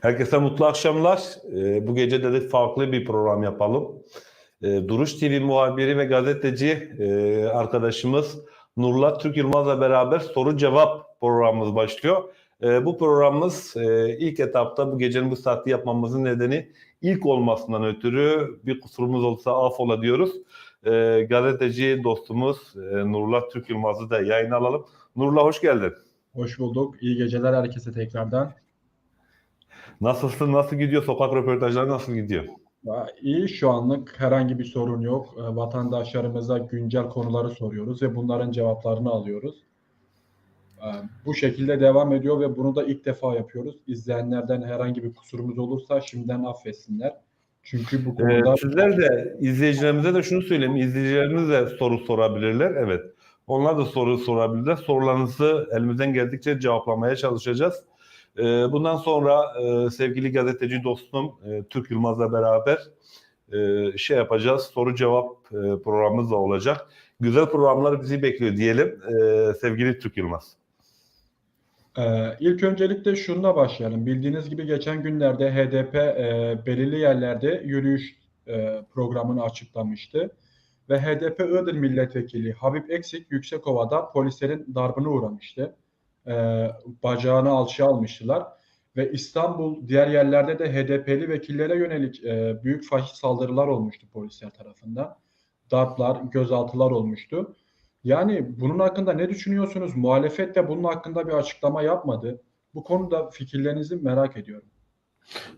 Herkese mutlu akşamlar. Ee, bu gece dedik farklı bir program yapalım. Ee, Duruş TV muhabiri ve gazeteci e, arkadaşımız Nurla Türk Yılmaz'la beraber soru cevap programımız başlıyor. Ee, bu programımız e, ilk etapta bu gecenin bu saati yapmamızın nedeni ilk olmasından ötürü bir kusurumuz olsa affola diyoruz. Gazeteci dostumuz e, Nurla Türk Yılmaz'ı da yayın alalım. Nurla hoş geldin. Hoş bulduk. İyi geceler herkese tekrardan. Nasılsın? Nasıl gidiyor? Sokak röportajları nasıl gidiyor? Ya, İyi şu anlık herhangi bir sorun yok. Ee, Vatandaşlarımıza güncel konuları soruyoruz ve bunların cevaplarını alıyoruz. Ee, Bu şekilde devam ediyor ve bunu da ilk defa yapıyoruz. İzleyenlerden herhangi bir kusurumuz olursa şimdiden affetsinler. Çünkü bu Ee, konuda sizler de izleyicilerimize de şunu söyleyeyim. İzleyicilerimiz de soru sorabilirler. Evet. Onlar da soru sorabilirler. Sorularınızı elimizden geldikçe cevaplamaya çalışacağız. Ee, bundan sonra e, sevgili gazeteci dostum e, Türk Yılmaz'la beraber e, şey yapacağız. Soru cevap programımız da olacak. Güzel programlar bizi bekliyor diyelim. Sevgili Türk Yılmaz. Ee, ilk öncelikle şununla başlayalım. Bildiğiniz gibi geçen günlerde HDP belirli yerlerde yürüyüş programını açıklamıştı. Ve HDP Iğdır Milletvekili Habib Eksik Yüksekova'da polislerin darbına uğramıştı. E, bacağını alçıya almıştılar. Ve İstanbul diğer yerlerde de HDP'li vekillere yönelik e, büyük faşist saldırılar olmuştu polisler tarafından. Darplar, gözaltılar olmuştu. Yani bunun hakkında ne düşünüyorsunuz? Muhalefet de bunun hakkında bir açıklama yapmadı. Bu konuda fikirlerinizi merak ediyorum.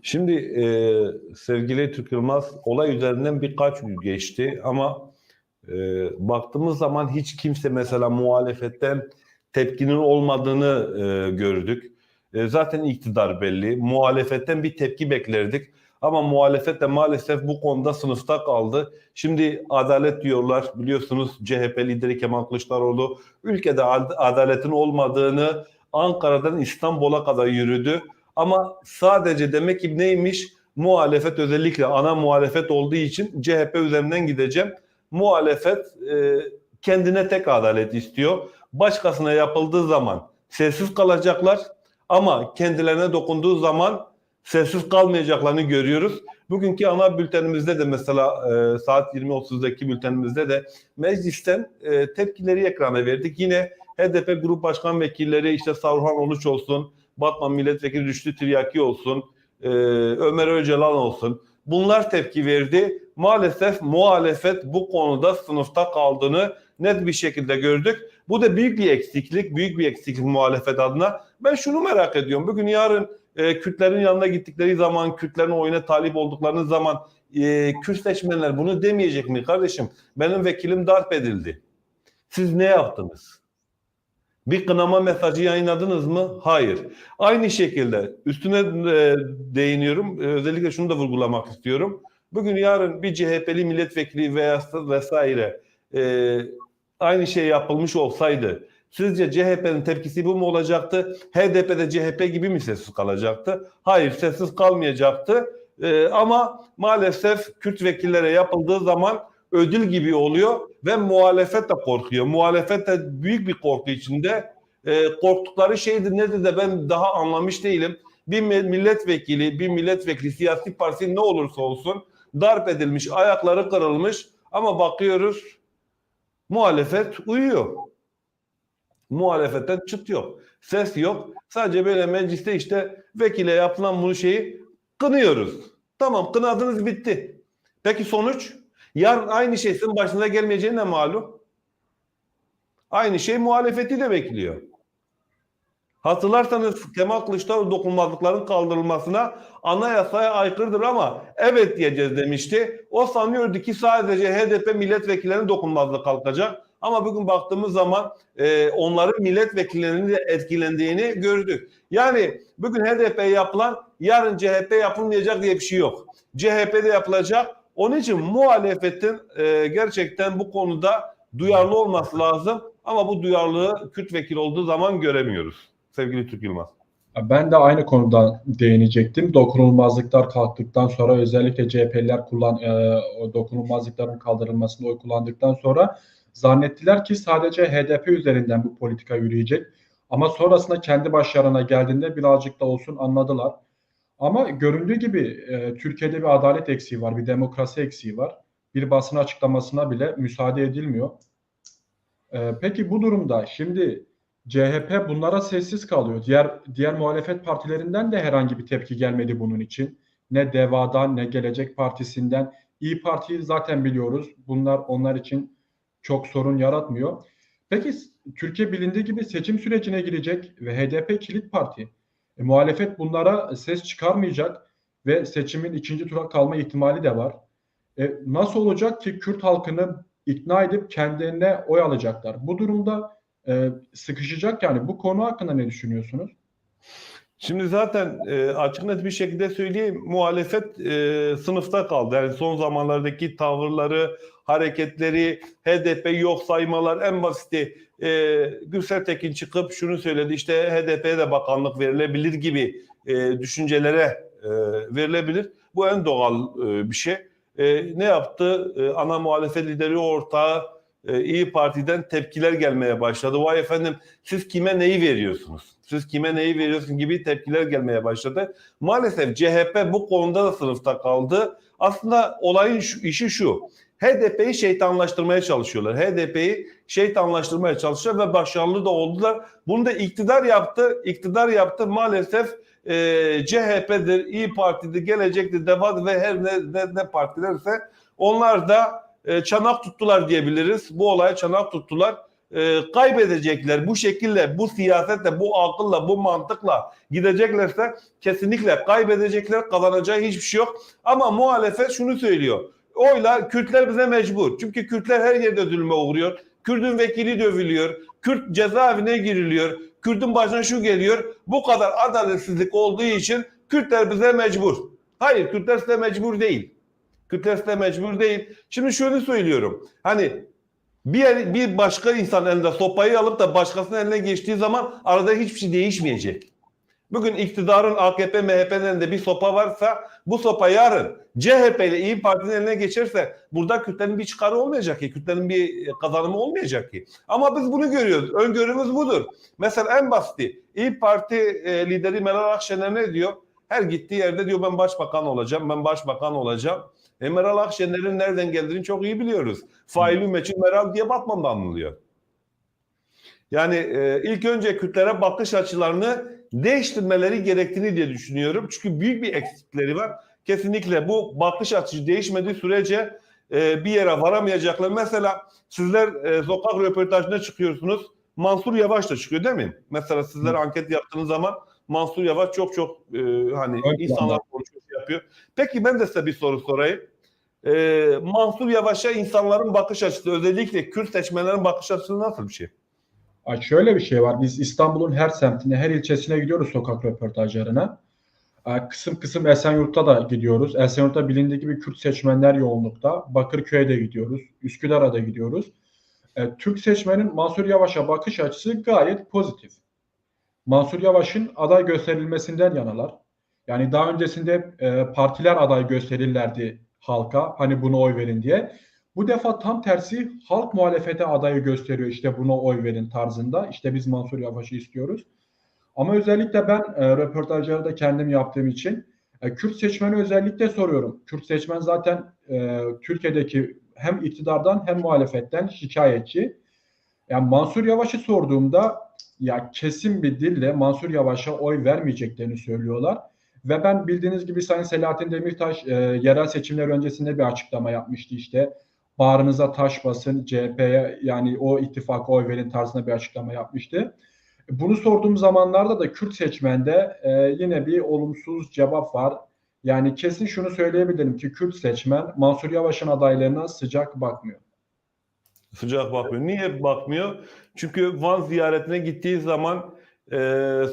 Şimdi e, sevgili Türk Yılmaz olay üzerinden birkaç gün geçti ama e, baktığımız zaman hiç kimse mesela muhalefetten tepkinin olmadığını e, gördük. E, zaten iktidar belli. Muhalefetten bir tepki beklerdik. Ama muhalefet de maalesef bu konuda sınıfta kaldı. Şimdi adalet diyorlar. Biliyorsunuz CHP lideri Kemal Kılıçdaroğlu ülkede ad- adaletin olmadığını Ankara'dan İstanbul'a kadar yürüdü. Ama sadece demek ki neymiş? Muhalefet özellikle ana muhalefet olduğu için CHP üzerinden gideceğim. Muhalefet e, kendine tek adalet istiyor. Başkasına yapıldığı zaman sessiz kalacaklar ama kendilerine dokunduğu zaman sessiz kalmayacaklarını görüyoruz. Bugünkü ana bültenimizde de mesela e, saat 20.30'daki bültenimizde de meclisten e, tepkileri ekrana verdik. Yine HDP Grup Başkan Vekilleri işte Savruhan Oluç olsun, Batman Milletvekili Rüştü Tiryaki olsun, e, Ömer Öcalan olsun. Bunlar tepki verdi. Maalesef muhalefet bu konuda sınıfta kaldığını net bir şekilde gördük. Bu da büyük bir eksiklik, büyük bir eksiklik muhalefet adına. Ben şunu merak ediyorum. Bugün yarın e, Kürtlerin yanına gittikleri zaman, Kürtlerin oyuna talip olduklarınız zaman e, Kürt seçmenler bunu demeyecek mi kardeşim? Benim vekilim darp edildi. Siz ne yaptınız? Bir kınama mesajı yayınladınız mı? Hayır. Aynı şekilde üstüne e, değiniyorum. E, özellikle şunu da vurgulamak istiyorum. Bugün yarın bir CHP'li milletvekili veya vesaire e, aynı şey yapılmış olsaydı sizce CHP'nin tepkisi bu mu olacaktı? HDP de CHP gibi mi sessiz kalacaktı? Hayır sessiz kalmayacaktı. E, ama maalesef Kürt vekillere yapıldığı zaman ödül gibi oluyor ve muhalefet de korkuyor. Muhalefet de büyük bir korku içinde. E, korktukları şeydir nedir de ben daha anlamış değilim. Bir milletvekili, bir milletvekili siyasi parti ne olursa olsun darp edilmiş, ayakları kırılmış ama bakıyoruz muhalefet uyuyor. Muhalefetten çıt yok. Ses yok. Sadece böyle mecliste işte vekile yapılan bu şeyi kınıyoruz. Tamam kınadınız bitti. Peki sonuç? Yarın aynı şey sizin başınıza gelmeyeceğine ne malum? Aynı şey muhalefeti de bekliyor. Hatırlarsanız Kemal Kılıçdaroğlu dokunmazlıkların kaldırılmasına anayasaya aykırıdır ama evet diyeceğiz demişti. O sanıyordu ki sadece HDP milletvekillerinin dokunmazlığı kalkacak. Ama bugün baktığımız zaman e, onların milletvekillerinin de etkilendiğini gördük. Yani bugün HDP yapılan yarın CHP yapılmayacak diye bir şey yok. CHP'de yapılacak. Onun için muhalefetin e, gerçekten bu konuda duyarlı olması lazım. Ama bu duyarlılığı Kürt vekil olduğu zaman göremiyoruz. Sevgili Türk Yılmaz. Ben de aynı konuda değinecektim. Dokunulmazlıklar kalktıktan sonra özellikle CHP'liler kullan e, dokunulmazlıkların kaldırılmasında oy kullandıktan sonra zannettiler ki sadece HDP üzerinden bu politika yürüyecek. Ama sonrasında kendi başlarına geldiğinde birazcık da olsun anladılar. Ama göründüğü gibi e, Türkiye'de bir adalet eksiği var, bir demokrasi eksiği var. Bir basın açıklamasına bile müsaade edilmiyor. E, peki bu durumda şimdi CHP bunlara sessiz kalıyor. Diğer diğer muhalefet partilerinden de herhangi bir tepki gelmedi bunun için. Ne DEVA'dan ne Gelecek Partisi'nden. İyi Parti'yi zaten biliyoruz. Bunlar onlar için çok sorun yaratmıyor. Peki Türkiye bilindiği gibi seçim sürecine girecek ve HDP kilit parti. E, muhalefet bunlara ses çıkarmayacak ve seçimin ikinci tura kalma ihtimali de var. E, nasıl olacak ki Kürt halkını ikna edip kendilerine oy alacaklar? Bu durumda e, sıkışacak yani. Bu konu hakkında ne düşünüyorsunuz? Şimdi zaten e, açık net bir şekilde söyleyeyim muhalefet e, sınıfta kaldı. Yani son zamanlardaki tavırları, hareketleri, HDP yok saymalar en basiti e, Gürsel Tekin çıkıp şunu söyledi işte HDP'ye de bakanlık verilebilir gibi e, düşüncelere e, verilebilir. Bu en doğal e, bir şey. E, ne yaptı? E, ana muhalefet lideri ortağı e, İyi Parti'den tepkiler gelmeye başladı. Vay efendim siz kime neyi veriyorsunuz? Siz kime neyi veriyorsun gibi tepkiler gelmeye başladı. Maalesef CHP bu konuda da sınıfta kaldı. Aslında olayın şu, işi şu. HDP'yi şeytanlaştırmaya çalışıyorlar. HDP'yi şeytanlaştırmaya çalışıyor ve başarılı da oldular. Bunu da iktidar yaptı. İktidar yaptı. Maalesef e, CHP'dir, İyi Parti'dir, Gelecek'tir, DEVA'dır ve her ne, ne, ne partilerse onlar da e, çanak tuttular diyebiliriz. Bu olaya çanak tuttular. E, kaybedecekler. Bu şekilde, bu siyasetle, bu akılla, bu mantıkla gideceklerse kesinlikle kaybedecekler. Kazanacağı hiçbir şey yok. Ama muhalefet şunu söylüyor. Oyla Kürtler bize mecbur. Çünkü Kürtler her yerde zulme uğruyor. Kürt'ün vekili dövülüyor. Kürt cezaevine giriliyor. Kürt'ün başına şu geliyor. Bu kadar adaletsizlik olduğu için Kürtler bize mecbur. Hayır Kürtler size mecbur değil. Size mecbur değil. Şimdi şunu söylüyorum. Hani bir, bir başka insan elinde sopayı alıp da başkasının eline geçtiği zaman arada hiçbir şey değişmeyecek. Bugün iktidarın AKP, MHP'nin elinde bir sopa varsa bu sopa yarın CHP ile İyi Parti'nin eline geçerse burada Kürtlerin bir çıkarı olmayacak ki. Kürtlerin bir kazanımı olmayacak ki. Ama biz bunu görüyoruz. Öngörümüz budur. Mesela en basiti İyi Parti e, lideri Meral Akşener ne diyor? Her gittiği yerde diyor ben başbakan olacağım, ben başbakan olacağım. E Meral Akşener'in nereden geldiğini çok iyi biliyoruz. Faili meçhul Meral diye Batman'da anılıyor. Yani e, ilk önce Kürtlere bakış açılarını değiştirmeleri gerektiğini diye düşünüyorum. Çünkü büyük bir eksikleri var. Kesinlikle bu bakış açısı değişmediği sürece e, bir yere varamayacaklar. Mesela sizler e, sokak röportajına çıkıyorsunuz. Mansur Yavaş da çıkıyor değil mi? Mesela sizler anket yaptığınız zaman Mansur Yavaş çok çok e, hani Evet, insanlar konuşuyor şey yapıyor. Peki ben de size bir soru sorayım. E, Mansur Yavaş'a insanların bakış açısı özellikle Kürt seçmenlerin bakış açısı nasıl bir şey? Ay şöyle bir şey var. Biz İstanbul'un her semtine, her ilçesine gidiyoruz sokak röportajlarına. Ay, Kısım kısım Esenyurt'ta da gidiyoruz. Esenyurt'ta bilindiği gibi Kürt seçmenler yoğunlukta. Bakırköy'e de gidiyoruz. Üsküdar'a da gidiyoruz. E, Türk seçmenin Mansur Yavaş'a bakış açısı gayet pozitif. Mansur Yavaş'ın aday gösterilmesinden yanalar. Yani daha öncesinde e, partiler aday gösterirlerdi halka. Hani buna oy verin diye. Bu defa tam tersi halk muhalefete adayı gösteriyor işte buna oy verin tarzında. İşte biz Mansur Yavaş'ı istiyoruz. Ama özellikle ben e, röportajları da kendim yaptığım için e, Kürt seçmeni özellikle soruyorum. Kürt seçmen zaten e, Türkiye'deki hem iktidardan hem muhalefetten şikayetçi. Yani Mansur Yavaş'ı sorduğumda ya kesin bir dille Mansur Yavaş'a oy vermeyeceklerini söylüyorlar. Ve ben bildiğiniz gibi Sayın Selahattin Demirtaş e, yerel seçimler öncesinde bir açıklama yapmıştı işte bağrınıza taş basın CHP'ye yani o ittifaka oy verin tarzında bir açıklama yapmıştı. Bunu sorduğum zamanlarda da Kürt seçmende e, yine bir olumsuz cevap var. Yani kesin şunu söyleyebilirim ki Kürt seçmen Mansur Yavaş'ın adaylarına sıcak bakmıyor. Sıcak bakmıyor. Niye bakmıyor? Çünkü Van ziyaretine gittiği zaman e,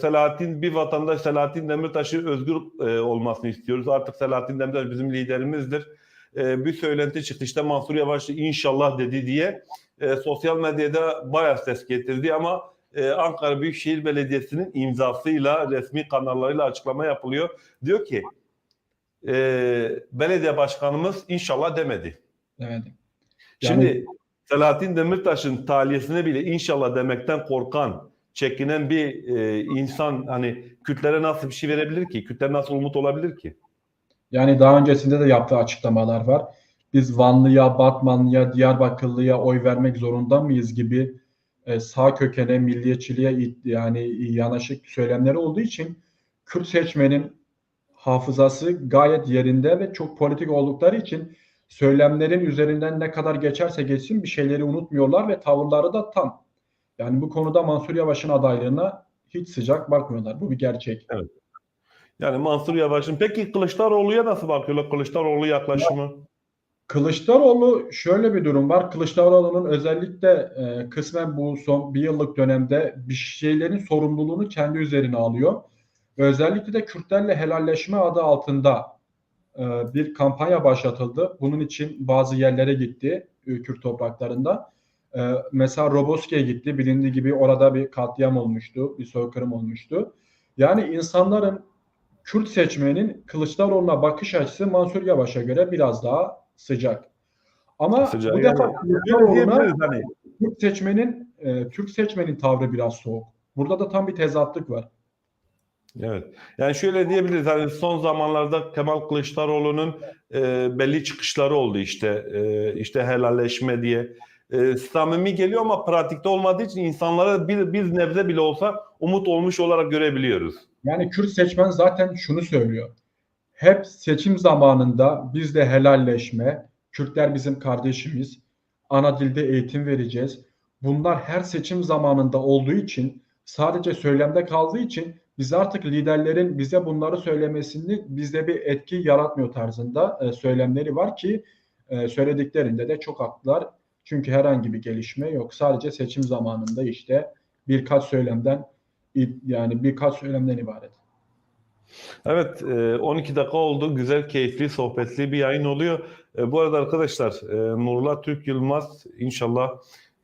Selahattin bir vatandaş Selahattin Demirtaş'ı özgür e, olmasını istiyoruz. Artık Selahattin Demirtaş bizim liderimizdir. E, bir söylenti çıktı işte Mansur Yavaş inşallah dedi diye e, sosyal medyada bayağı ses getirdi ama e, Ankara Büyükşehir Belediyesi'nin imzasıyla resmi kanallarıyla açıklama yapılıyor. Diyor ki e, belediye başkanımız inşallah demedi. Evet. Şimdi Selahattin Demirtaş'ın taliyesine bile inşallah demekten korkan çekinen bir e, insan hani Kürtlere nasıl bir şey verebilir ki? Kürtler nasıl umut olabilir ki? Yani daha öncesinde de yaptığı açıklamalar var. Biz Vanlıya, Batmanlıya, Diyarbakırlıya oy vermek zorunda mıyız gibi e, sağ kökene, milliyetçiliğe yani yanaşık söylemleri olduğu için Kürt seçmenin hafızası gayet yerinde ve çok politik oldukları için söylemlerin üzerinden ne kadar geçerse geçsin bir şeyleri unutmuyorlar ve tavırları da tam. Yani bu konuda Mansur Yavaş'ın adaylığına hiç sıcak bakmıyorlar. Bu bir gerçek. Yani Mansur Yavaş'ın peki Kılıçdaroğlu'ya nasıl bakıyorlar? Kılıçdaroğlu yaklaşımı. Kılıçdaroğlu şöyle bir durum var. Kılıçdaroğlu'nun özellikle e, kısmen bu son bir yıllık dönemde bir şeylerin sorumluluğunu kendi üzerine alıyor. Özellikle de Kürtlerle helalleşme adı altında e, bir kampanya başlatıldı. Bunun için bazı yerlere gitti e, Kürt topraklarında. E, mesela Roboski'ye gitti. Bilindiği gibi orada bir katliam olmuştu, bir soykırım olmuştu. Yani insanların Kürt seçmenin Kılıçdaroğlu'na bakış açısı Mansur Yavaş'a göre biraz daha sıcak. Ama Sıcak. bu Yani defa Kılıçdaroğlu'na hani. Türk seçmenin e, Türk seçmenin tavrı biraz soğuk. Burada da tam bir tezatlık var. Evet. Yani şöyle diyebiliriz hani son zamanlarda Kemal Kılıçdaroğlu'nun e, belli çıkışları oldu işte e, işte helalleşme diye. E, samimi geliyor ama pratikte olmadığı için insanlara bir, bir nebze bile olsa umut olmuş olarak görebiliyoruz. Yani Kürt seçmen zaten şunu söylüyor. Hep seçim zamanında bizde helalleşme, Kürtler bizim kardeşimiz, ana dilde eğitim vereceğiz. Bunlar her seçim zamanında olduğu için sadece söylemde kaldığı için biz artık liderlerin bize bunları söylemesini bizde bir etki yaratmıyor tarzında e, söylemleri var ki e, söylediklerinde de çok haklılar. Çünkü herhangi bir gelişme yok. Sadece seçim zamanında işte birkaç söylemden yani birkaç söylemden ibaret. Evet, e, 12 dakika oldu. Güzel, keyifli, sohbetli bir yayın oluyor. E, Bu arada arkadaşlar, e, Nurullah Türk Yılmaz inşallah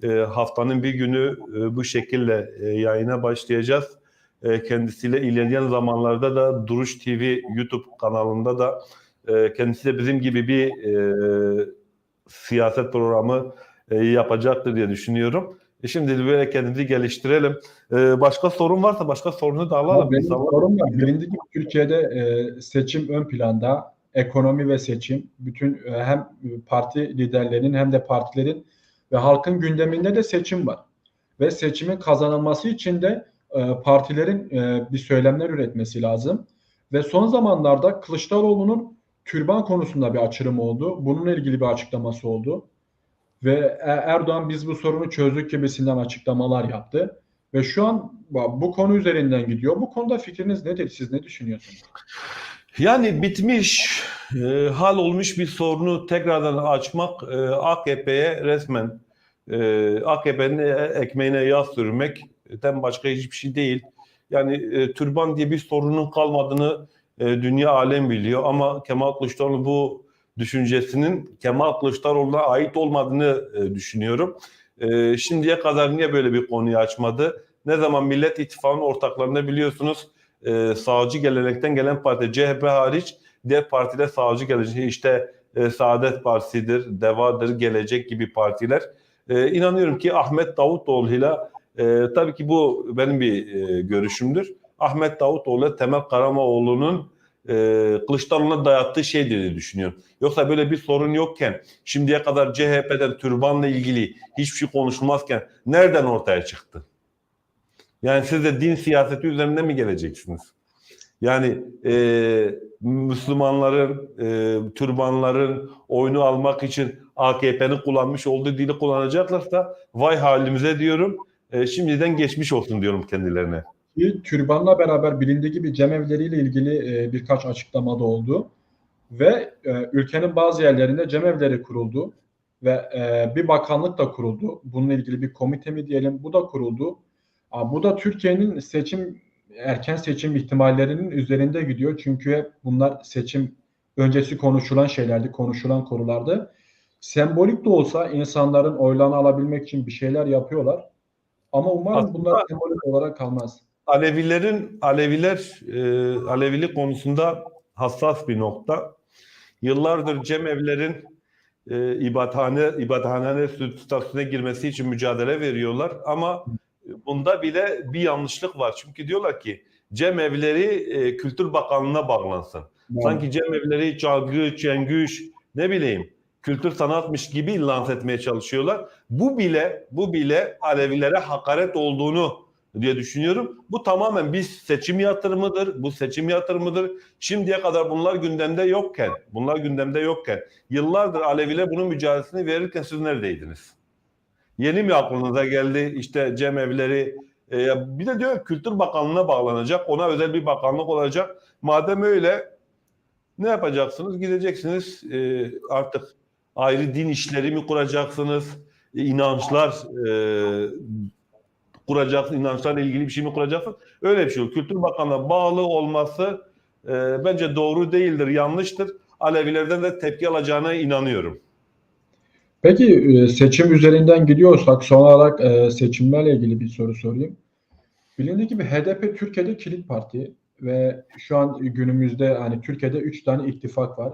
e, haftanın bir günü e, bu şekilde e, yayına başlayacağız. E, Kendisiyle ilerleyen zamanlarda da Duruş TV YouTube kanalında da e, kendisi de bizim gibi bir e, siyaset programı e, yapacaktır diye düşünüyorum. E, Şimdi böyle kendimizi geliştirelim. E, Başka sorun varsa başka sorunu da Ama alalım. benim İnsanlar- sorum var. Bilindiği gibi Türkiye'de e, seçim ön planda, ekonomi ve seçim bütün e, hem parti liderlerinin hem de partilerin ve halkın gündeminde de seçim var. Ve seçimin kazanılması için de e, partilerin e, bir söylemler üretmesi lazım. Ve son zamanlarda Kılıçdaroğlu'nun türban konusunda bir açılım oldu. Bununla ilgili bir açıklaması oldu. Ve E- Erdoğan biz bu sorunu çözdük gibisinden açıklamalar yaptı. Ve şu an bu konu üzerinden gidiyor. Bu konuda fikriniz nedir? Siz ne düşünüyorsunuz? Yani bitmiş, e, hal olmuş bir sorunu tekrardan açmak e, AKP'ye resmen e, AKP'nin ekmeğine yağ sürmekten başka hiçbir şey değil. Yani e, türban diye bir sorunun kalmadığını e, dünya alem biliyor ama Kemal Kılıçdaroğlu bu düşüncesinin Kemal Kılıçdaroğlu'na ait olmadığını e, düşünüyorum. E, şimdiye kadar niye böyle bir konuyu açmadı? Ne zaman Millet İttifakı'nın ortaklarında biliyorsunuz e, sağcı gelenekten gelen parti CHP hariç diğer partiler sağcı gelecek işte e, Saadet Partisi'dir, Deva'dır, Gelecek gibi partiler. E, inanıyorum ki Ahmet Davutoğlu'yla e, tabii ki bu benim bir görüşümdür. Ahmet Davutoğlu Temel Karamoğlu'nun e, Kılıçdaroğlu'na dayattığı şey diye düşünüyorum. Yoksa böyle bir sorun yokken şimdiye kadar CHP'den türbanla ilgili hiçbir şey konuşulmazken nereden ortaya çıktı? Yani siz de din siyaseti üzerinde mi geleceksiniz? Yani e, Müslümanların, e, türbanların oyunu almak için AKP'nin kullanmış olduğu dili kullanacaklarsa vay halimize diyorum. E, şimdiden geçmiş olsun diyorum kendilerine. Ki Türbanla beraber bilindiği gibi cemevleriyle ilgili e, birkaç açıklamada oldu. Ve e, ülkenin bazı yerlerinde cemevleri kuruldu. Ve e, bir bakanlık da kuruldu. Bununla ilgili bir komite mi diyelim bu da kuruldu. Aa, bu da Türkiye'nin seçim erken seçim ihtimallerinin üzerinde gidiyor. Çünkü hep bunlar seçim öncesi konuşulan şeylerdi, konuşulan konulardı. Sembolik de olsa insanların oylarını alabilmek için bir şeyler yapıyorlar. Ama umarım Aslında- bunlar sembolik olarak kalmaz. Alevilerin Aleviler e, Alevilik konusunda hassas bir nokta. Yıllardır cemevlerin e, ibadethane ibadethane statüsüne girmesi için mücadele veriyorlar ama bunda bile bir yanlışlık var. Çünkü diyorlar ki cemevleri e, Kültür Bakanlığı'na bağlansın. Sanki cemevleri çalgı, çengüş, ne bileyim kültür sanatmış gibi lanse etmeye çalışıyorlar. Bu bile bu bile Alevilere hakaret olduğunu diye düşünüyorum. Bu tamamen bir seçim yatırımıdır. Bu seçim yatırımıdır. Şimdiye kadar bunlar gündemde yokken, bunlar gündemde yokken yıllardır Aleviler bunun mücadelesini verirken siz neredeydiniz? Yeni mi aklınıza geldi işte cemevleri e, bir de diyor Kültür Bakanlığı'na bağlanacak. Ona özel bir bakanlık olacak. Madem öyle ne yapacaksınız? Gideceksiniz e, artık ayrı din işleri mi kuracaksınız? E, inançlar e, kuracaksınız, inançlarla ilgili bir şey mi kuracaksınız? Öyle bir şey yok. Kültür Bakanlığı'na bağlı olması e, bence doğru değildir, yanlıştır. Alevilerden de tepki alacağına inanıyorum. Peki e, seçim üzerinden gidiyorsak son olarak e, seçimlerle ilgili bir soru sorayım. Bilindiği gibi HDP Türkiye'de kilit parti ve şu an günümüzde hani Türkiye'de üç tane ittifak var.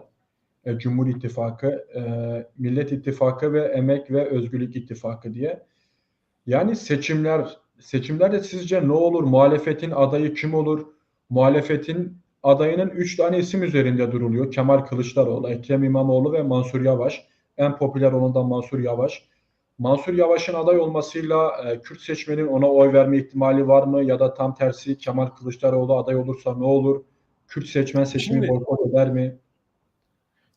E, Cumhur İttifakı, e, Millet İttifakı ve Emek ve Özgürlük İttifakı diye. Yani seçimler seçimlerde sizce ne olur? Muhalefetin adayı kim olur? Muhalefetin adayının üç tane isim üzerinde duruluyor. Kemal Kılıçdaroğlu, Ekrem İmamoğlu ve Mansur Yavaş. En popüler olan da Mansur Yavaş. Mansur Yavaş'ın aday olmasıyla e, Kürt seçmenin ona oy verme ihtimali var mı? Ya da tam tersi Kemal Kılıçdaroğlu aday olursa ne olur? Kürt seçmen seçimi boykot eder mi?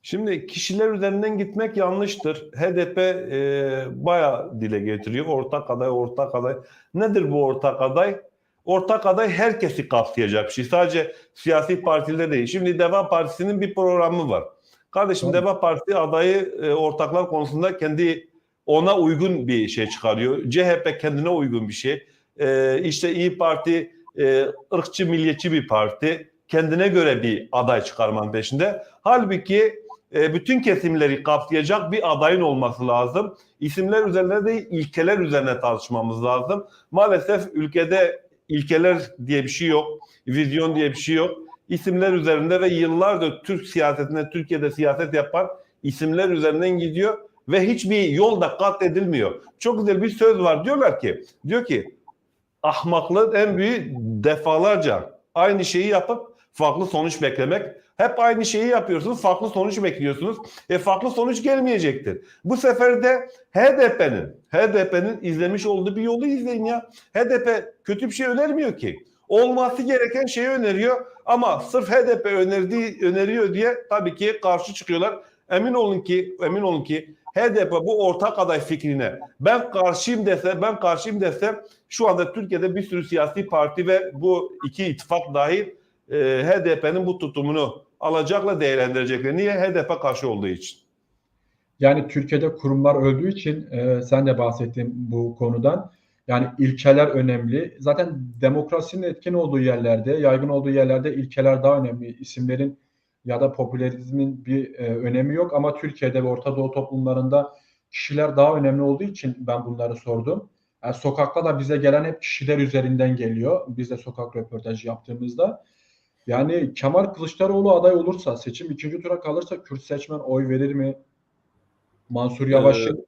Şimdi kişiler üzerinden gitmek yanlıştır. HDP e, bayağı dile getiriyor. Ortak aday, ortak aday. Nedir bu ortak aday? Ortak aday herkesi kapsayacak bir şey. Sadece siyasi partiler değil. Şimdi Deva Partisi'nin bir programı var. Kardeşim Tamam. Deva Partisi adayı e, ortaklar konusunda kendi ona uygun bir şey çıkarıyor. CHP kendine uygun bir şey. E, işte İyi Parti e, ırkçı, milliyetçi bir parti. Kendine göre bir aday çıkarmanın peşinde. Halbuki e, bütün kesimleri kapsayacak bir adayın olması lazım. İsimler üzerine değil, ilkeler üzerine tartışmamız lazım. Maalesef ülkede ilkeler diye bir şey yok, vizyon diye bir şey yok. İsimler üzerinde ve yıllardır Türk siyasetinde, Türkiye'de siyaset yapan isimler üzerinden gidiyor ve hiçbir yol da kat edilmiyor. Çok güzel bir söz var. Diyorlar ki, diyor ki ahmaklığın en büyüğü defalarca aynı şeyi yapıp farklı sonuç beklemek. Hep aynı şeyi yapıyorsunuz, farklı sonuç bekliyorsunuz. E farklı sonuç gelmeyecektir. Bu sefer de HDP'nin, HDP'nin izlemiş olduğu bir yolu izleyin ya. HDP kötü bir şey önermiyor ki. Olması gereken şeyi öneriyor ama sırf HDP önerdiği öneriyor diye tabii ki karşı çıkıyorlar. Emin olun ki, emin olun ki HDP bu ortak aday fikrine ben karşıyım dese, ben karşıyım dese şu anda Türkiye'de bir sürü siyasi parti ve bu iki ittifak dahil e, HDP'nin bu tutumunu alacakla değerlendirecekler. Niye? HDP karşı olduğu için. Yani Türkiye'de kurumlar öldüğü için e, sen de bahsettin bu konudan. Yani ilkeler önemli. Zaten demokrasinin etkin olduğu yerlerde, yaygın olduğu yerlerde ilkeler daha önemli. İsimlerin ya da popülerizmin bir e, önemi yok ama Türkiye'de ve Orta Doğu toplumlarında kişiler daha önemli olduğu için ben bunları sordum. Yani sokakta da bize gelen hep kişiler üzerinden geliyor. Biz de sokak röportajı yaptığımızda. Yani Kemal Kılıçdaroğlu aday olursa, seçim ikinci tura kalırsa Kürt seçmen oy verir mi? Mansur Yavaş'ın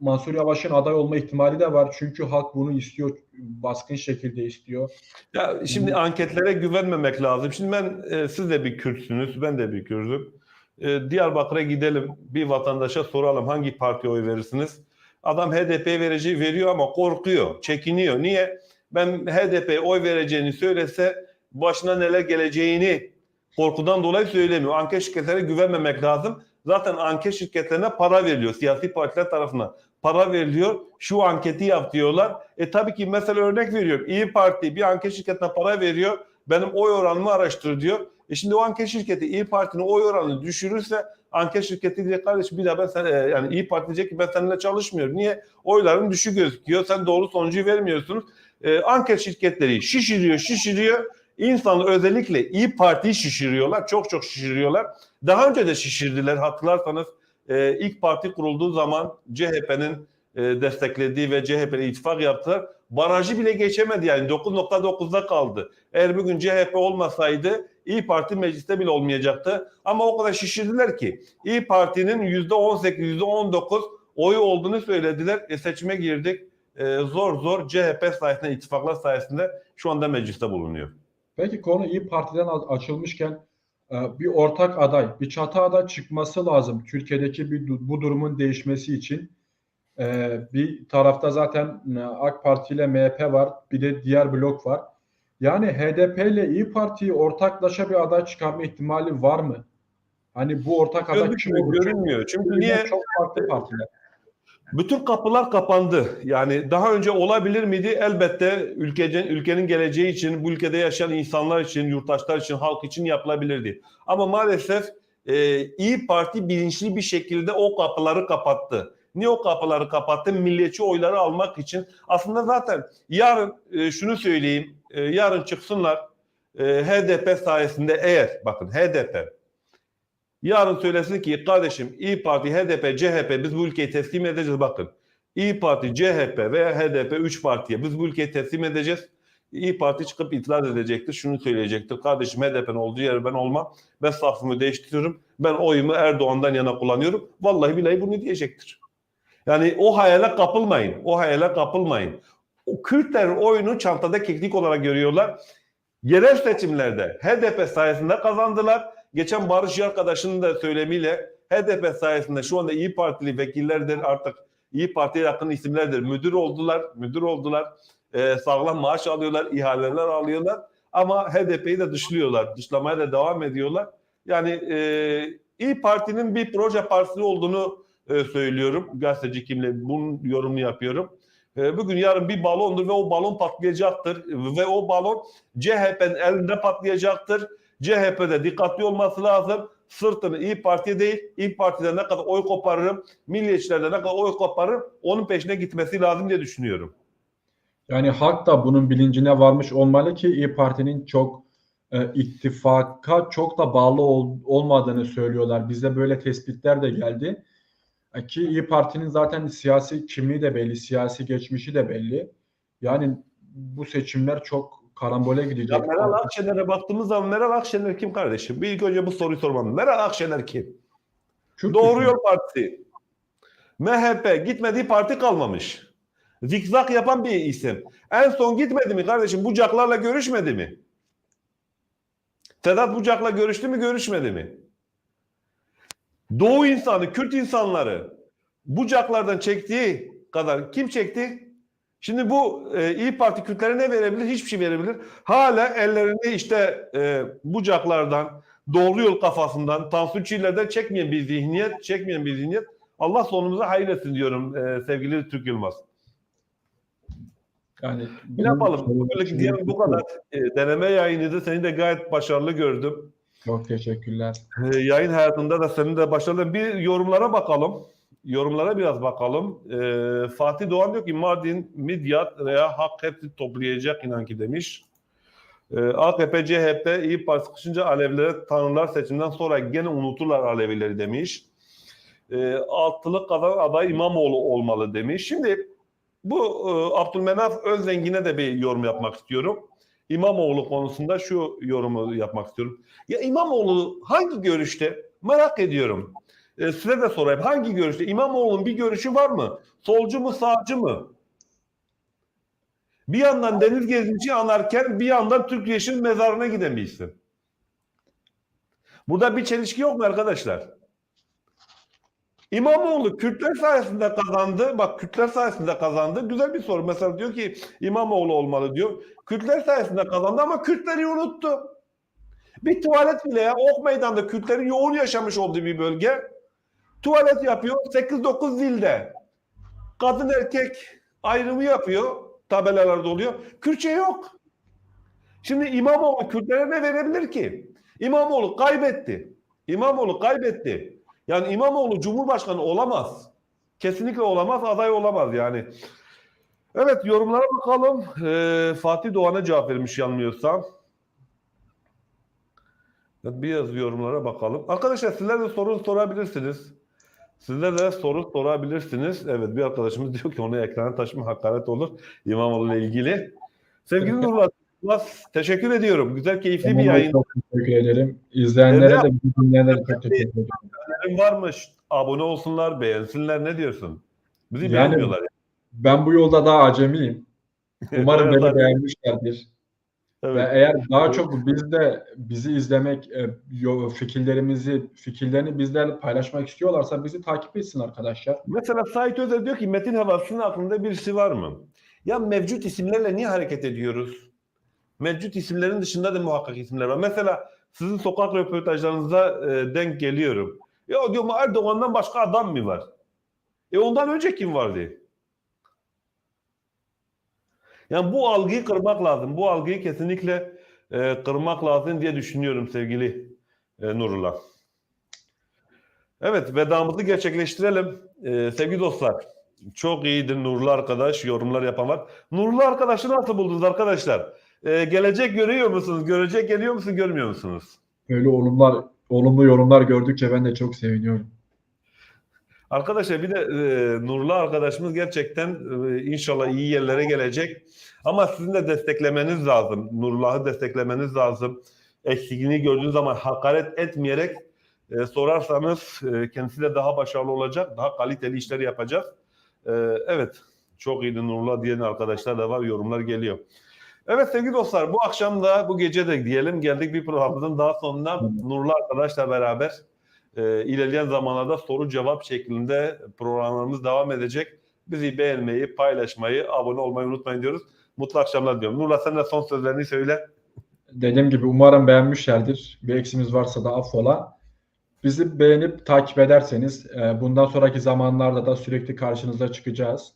Mansur Yavaş'ın aday olma ihtimali de var. Çünkü halk bunu istiyor. Baskın şekilde istiyor. Ya şimdi anketlere güvenmemek lazım. Şimdi ben e, siz de bir Kürtsünüz, ben de bir Kürdüm. E, Diyarbakır'a gidelim, bir vatandaşa soralım hangi partiye oy verirsiniz? Adam HDP'ye vereceği veriyor ama korkuyor, çekiniyor. Niye? Ben HDP'ye oy vereceğini söylese başına neler geleceğini korkudan dolayı söylemiyor. Anket şirketlerine güvenmemek lazım. Zaten anket şirketlerine para veriliyor. Siyasi partiler tarafından para veriliyor. Şu anketi yap diyorlar. E tabii ki mesela örnek veriyorum. İyi Parti bir anket şirketine para veriyor. Benim oy oranımı araştır diyor. E şimdi o anket şirketi İyi Parti'nin oy oranını düşürürse anket şirketi diyecek kardeşim bir daha ben sen, e, yani İyi Parti diyecek ki ben seninle çalışmıyorum. Niye? Oyların düşük gözüküyor. Sen doğru sonucu vermiyorsunuz. E, anket şirketleri şişiriyor, şişiriyor. İnsanı özellikle İyi Parti'yi şişiriyorlar. Çok çok şişiriyorlar. Daha önce de şişirdiler hatırlarsanız. E, ilk parti kurulduğu zaman CHP'nin e, desteklediği ve CHP'yle ittifak yaptılar. Barajı bile geçemedi yani 9.9'da kaldı. Eğer bugün CHP olmasaydı İyi Parti mecliste bile olmayacaktı. Ama o kadar şişirdiler ki İyi Parti'nin %18, %19 oyu olduğunu söylediler. E seçime girdik. e, zor zor CHP sayesinde, ittifaklar sayesinde şu anda mecliste bulunuyor. Peki konu İyi Parti'den açılmışken e, bir ortak aday, bir çatı aday çıkması lazım. Türkiye'deki bir bu durumun değişmesi için. E, Bir tarafta zaten e, AK Parti ile MHP var, bir de diğer blok var. Yani HDP ile İyi Parti'yi ortaklaşa bir aday çıkarma ihtimali var mı? Hani bu ortak aday kim olur? görünmüyor. Çünkü niye? Çok farklı partiler. Bütün kapılar kapandı. Yani daha önce olabilir miydi? Elbette ülkenin, ülkenin geleceği için, bu ülkede yaşayan insanlar için, yurttaşlar için, halk için yapılabilirdi. Ama maalesef e, İyi Parti bilinçli bir şekilde o kapıları kapattı. Niye o kapıları kapattı? Milliyetçi oyları almak için. Aslında zaten yarın e, şunu söyleyeyim. E, yarın çıksınlar e, HDP sayesinde eğer, bakın HDP Yarın söylesin ki kardeşim İyi Parti, HDP, CHP biz bu ülkeyi teslim edeceğiz bakın. İyi Parti, CHP veya HDP 3 partiye biz bu ülkeyi teslim edeceğiz. İyi Parti çıkıp itiraz edecektir. Şunu söyleyecektir. Kardeşim HDP'nin olduğu yere ben olmam. Ben safımı değiştiriyorum. Ben oyumu Erdoğan'dan yana kullanıyorum. Vallahi billahi bunu diyecektir. Yani o hayale kapılmayın. O hayale kapılmayın. O Kürtlerin oyunu çantada keklik olarak görüyorlar. Yerel seçimlerde HDP sayesinde kazandılar. Geçen Barış arkadaşının da söylemiyle HDP sayesinde şu anda İyi Partili vekillerdir artık İyi Parti'ye yakın isimlerdir. Müdür oldular, müdür oldular. Ee, sağlam maaş alıyorlar, ihaleler alıyorlar. Ama HDP'yi de dışlıyorlar. Dışlamaya da devam ediyorlar. Yani e, İyi Parti'nin bir proje partisi olduğunu e, söylüyorum. Gazeteci kimle bunun yorumunu yapıyorum. E, bugün yarın bir balondur ve o balon patlayacaktır. Ve o balon CHP'nin elinde patlayacaktır. CHP'de dikkatli olması lazım. Sırtını İyi Parti değil, İyi Parti'den ne kadar oy koparırım, milliyetçilerden ne kadar oy koparırım, onun peşine gitmesi lazım diye düşünüyorum. Yani halk da bunun bilincine varmış olmalı ki İyi Parti'nin çok e, ittifaka çok da bağlı ol- olmadığını söylüyorlar. Bize böyle tespitler de geldi. E, ki İyi Parti'nin zaten siyasi kimliği de belli, siyasi geçmişi de belli. Yani bu seçimler çok karambole Ya gidecek. Meral Akşener'e baktığımız zaman Meral Akşener kim kardeşim? Bir ilk önce bu soruyu sormam. Meral Akşener kim? Kürt Doğru. Yol Partisi. MHP gitmediği parti kalmamış. Zikzak yapan bir isim. En son gitmedi mi kardeşim? Bucaklarla görüşmedi mi? Sedat Bucak'la görüştü mü görüşmedi mi? Doğu insanı, Kürt insanları Bucaklardan çektiği kadar kim çekti? Şimdi bu e, İyi Parti Kürtlere ne verebilir? Hiçbir şey verebilir. Hala ellerini işte e, Bucaklardan, Doğru Yol kafasından, Tansu Çiller'den çekmeyen bir zihniyet, çekmeyen bir zihniyet. Allah sonumuza hayır etsin diyorum e, sevgili Türk Yılmaz. Yani Ne yapalım? Böyle diyelim bu kadar e, deneme yayınıydı. Seni de gayet başarılı gördüm. Çok teşekkürler. E, yayın hayatında da senin de başarılı. Bir yorumlara bakalım. Yorumlara biraz bakalım. E, Fatih Doğan diyor ki Mardin, Midyat veya Hak hepsi toplayacak inan ki demiş. E, AKP, CHP, İyi Parti sıkışınca Alevilere tanırlar seçimden sonra gene unuturlar Alevileri demiş. E, altılık kadar aday İmamoğlu olmalı demiş. Şimdi bu e, Abdülmenaf Özzengin'e de bir yorum yapmak istiyorum. İmamoğlu konusunda şu yorumu yapmak istiyorum. Ya İmamoğlu hangi görüşte? Merak ediyorum. E, size de sorayım. Hangi görüşte? İmamoğlu'nun bir görüşü var mı? Solcu mu, sağcı mı? Bir yandan Deniz Gezmiş'i anarken bir yandan Türk Yeşil mezarına giden bir isim. Burada bir çelişki yok mu arkadaşlar? İmamoğlu Kürtler sayesinde kazandı. Bak Kürtler sayesinde kazandı. Güzel bir soru. Mesela diyor ki İmamoğlu olmalı diyor. Kürtler sayesinde kazandı ama Kürtleri unuttu. Bir tuvalet bile ya Ok Meydan'da Kürtlerin yoğun yaşamış olduğu bir bölge. Tuvalet yapıyor 8-9 dilde. Kadın erkek ayrımı yapıyor. Tabelalarda oluyor. Kürtçe yok. Şimdi İmamoğlu Kürtlere ne verebilir ki? İmamoğlu kaybetti. İmamoğlu kaybetti. Yani İmamoğlu Cumhurbaşkanı olamaz. Kesinlikle olamaz, aday olamaz yani. Evet yorumlara bakalım. Ee, Fatih Doğan'a cevap vermiş yanılmıyorsam. Biraz yorumlara bakalım. Arkadaşlar sizler de soru sorabilirsiniz. Sizler de soru sorabilirsiniz. Evet bir arkadaşımız diyor ki onu ekrana taşıma hakaret olur İmamoğlu ile ilgili. Sevgili Nurullah, teşekkür ediyorum. Güzel, keyifli bir Tamam, yayın. Çok teşekkür ederim. İzleyenlere de dinleyenlere çok teşekkür ederim. Önerin var mı? Şşt, Abone olsunlar, beğensinler. Ne diyorsun? Bizi Yani- beğenmiyorlar. ya. Ben bu yolda daha acemiyim. Umarım beni beğenmişlerdir. Evet. Ve eğer daha çok biz de bizi izlemek, e, fikirlerimizi, fikirlerini bizlerle paylaşmak istiyorlarsa bizi takip etsin arkadaşlar. Mesela Sait Özer diyor ki Metin Havası'nın aklında birisi var mı? Ya mevcut isimlerle niye hareket ediyoruz? Mevcut isimlerin dışında da muhakkak isimler var. Mesela sizin sokak röportajlarınıza e, denk geliyorum. Ya diyorum Erdoğan'dan başka adam mı var? E ondan önce kim vardı? Yani bu algıyı kırmak lazım. Bu algıyı kesinlikle e, kırmak lazım diye düşünüyorum sevgili e, Nurullah. Evet vedamızı gerçekleştirelim. E, sevgili dostlar çok iyidir Nurlu arkadaş yorumlar yapan var. Nurlu arkadaşı nasıl buldunuz arkadaşlar? E, gelecek görüyor musunuz? Görecek geliyor musunuz? Görmüyor musunuz? Öyle olumlar, olumlu yorumlar gördükçe ben de çok seviniyorum. Arkadaşlar bir de e, Nurlu arkadaşımız gerçekten e, inşallah iyi yerlere gelecek. Ama sizin de desteklemeniz lazım. Nurullah'ı desteklemeniz lazım. Eksikliğini gördüğünüz zaman hakaret etmeyerek e, sorarsanız e, kendisi de daha başarılı olacak. Daha kaliteli işler yapacak. E, evet çok iyiydi Nurullah diyen arkadaşlar da var. Yorumlar geliyor. Evet sevgili dostlar bu akşam da bu gece de diyelim geldik bir programımızın daha sonuna Nurullah arkadaşla beraber e, ilerleyen zamanlarda soru cevap şeklinde programlarımız devam edecek. Bizi beğenmeyi, paylaşmayı, abone olmayı unutmayın diyoruz. Mutlu akşamlar diyorum. Nurla sen de son sözlerini söyle. Dediğim gibi umarım beğenmişlerdir. Bir eksimiz varsa da affola. Bizi beğenip takip ederseniz e, bundan sonraki zamanlarda da sürekli karşınıza çıkacağız.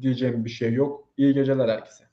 Diyeceğim bir şey yok. İyi geceler herkese.